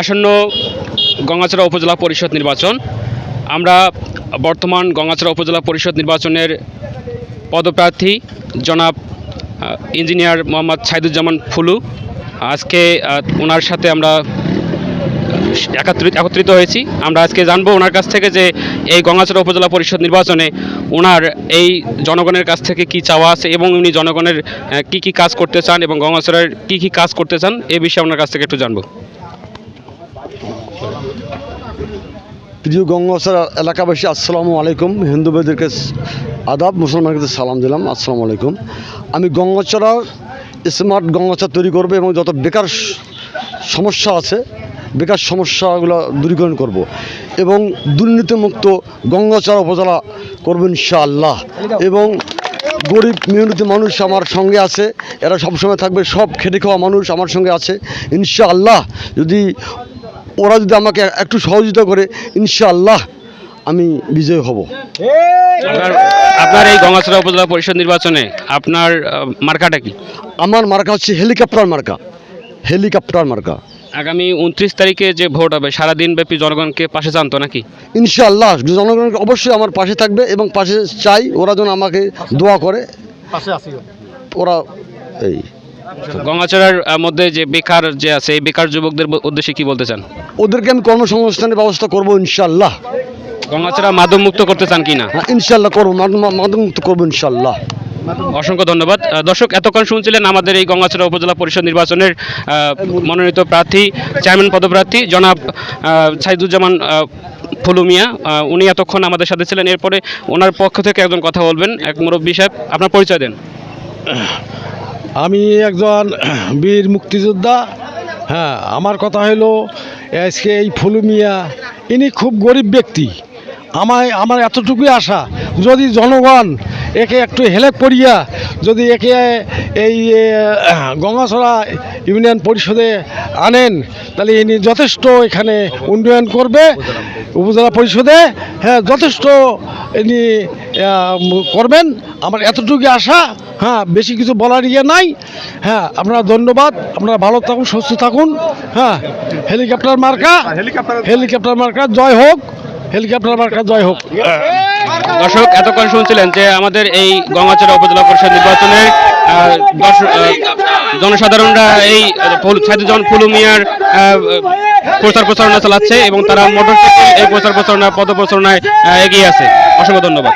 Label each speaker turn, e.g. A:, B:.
A: আসন্ন গঙ্গাচড়া উপজেলা পরিষদ নির্বাচন। আমরা বর্তমান গঙ্গাচড়া উপজেলা পরিষদ নির্বাচনের পদপ্রার্থী জনাব ইঞ্জিনিয়ার মোহাম্মদ সাইদুজ্জামান ফুলু। আজকে ওনার সাথে আমরা একত্রিত একত্রিত হয়েছি। আমরা আজকে জানব ওনার কাছ থেকে যে এই গঙ্গাচড়া উপজেলা পরিষদ নির্বাচনে ওনার এই জনগণের কাছ থেকে কি চাওয়া আছে এবং উনি জনগণের কি কি কাজ করতে চান এবং গঙ্গাচড়ার কি কি কাজ করতে চান, এ বিষয়ে ওনার কাছ থেকে একটু জানব।
B: প্রিয় গঙ্গাসর এলাকাবাসী, আসসালামু আলাইকুম। হিন্দু ভাইদেরকে স- আদাব মুসলমানকে সালাম দিলাম। আসসালামু আলাইকুম। আমি গঙ্গাচড়ার স্মার্ট গঙ্গাচড়া তৈরি করব এবং যত বেকার সমস্যা আছে, বেকার সমস্যাগুলো দূরীকরণ করব এবং দুর্নীতিমুক্ত গঙ্গাচড়া উপজেলা করব ইনশাআল্লাহ। এবং গরিব মেহনতি মানুষ আমার সঙ্গে আছে এরা সবসময় থাকবে সব খেটে খাওয়া মানুষ আমার সঙ্গে আছে ইনশাআল্লাহ। যদি ওরা যদি আমাকে একটু সহযোগিতা করে ইনশাআল্লাহ আমি বিজয় হব।
A: আপনার আপনার এই গঙ্গাচড়া উপজেলা পরিষদ নির্বাচনে আপনার মার্কাটা কি?
B: আমার মার্কা হচ্ছে হেলিকপ্টার মার্কা। হেলিকপ্টার মার্কা।
A: আগামী উনত্রিশ তারিখে যে ভোট হবে সারাদিন ব্যাপী জনগণকে পাশে জানতো নাকি?
B: ইনশাআল্লাহ জনগণকে অবশ্যই আমার পাশে থাকবে এবং পাশে চাই ওরা যেন আমাকে দোয়া করে। ওরা এই
A: গঙ্গাচড়ার মধ্যে যে বেকার যে আছে এই বেকার যুবকদের উদ্দেশ্যে কি বলতে চান?
B: ওদেরকে আমি কর্মসংস্থানের ব্যবস্থা করব ইনশাআল্লাহ।
A: গঙ্গাচড়া মাদক মুক্ত করতে চান কি
B: না? ইনশাআল্লাহ করব মাদমুক্ত করব ইনশাআল্লাহ।
A: অসংখ্য ধন্যবাদ। দর্শক এতক্ষণ শুনছিলেন আমাদের এই গঙ্গাচড়া উপজেলা পরিষদ নির্বাচনের মনোনীত প্রার্থী চেয়ারম্যান পদপ্রার্থী জনাব সাইদুজ্জামান আহ, ফুলু মিয়া। উনি এতক্ষণ আমাদের সাথে ছিলেন। এরপরে ওনার পক্ষ থেকে একজন কথা বলবেন। এক মুরব্বী সাহেব আপনার পরিচয় দেন।
C: আমি একজন বীর মুক্তিযোদ্ধা। হ্যাঁ আমার কথা হলো আজকে এই ফুলু মিয়া ইনি খুব গরিব ব্যক্তি। আমায় আমার এতটুকুই আশা যদি জনগণ একে একটু হেল্প পড়িয়া যদি একে এই গঙ্গাছড়া ইউনিয়ন পরিষদে আনেন তাহলে ইনি যথেষ্ট এখানে উন্নয়ন করবে। উপজেলা পরিষদে হ্যাঁ যথেষ্ট ইনি করবেন। আমার এতটুকু আশা হ্যাঁ বেশি কিছু বলার ইয়ে নাই। হ্যাঁ আপনারা ধন্যবাদ। আপনারা ভালো থাকুন সুস্থ থাকুন। হ্যাঁ হেলিকপ্টার মার্কা হেলিকপ্টার মার্কা জয় হোক হেলিকপ্টার মার্কা জয় হোক।
A: দর্শক, এতক্ষণ শুনছিলেন যে আমাদের এই গঙ্গাচড়া উপজেলা পরিষদ নির্বাচনে জনসাধারণরা এই ফুল- জন ফুলু মিয়ার প্রচার প্রচারণা চালাচ্ছে এবং তারা মোটরসাইকেল এই প্রচার প্রচারণা পদ প্রচারণায় এগিয়ে আছে। অসংখ্য ধন্যবাদ।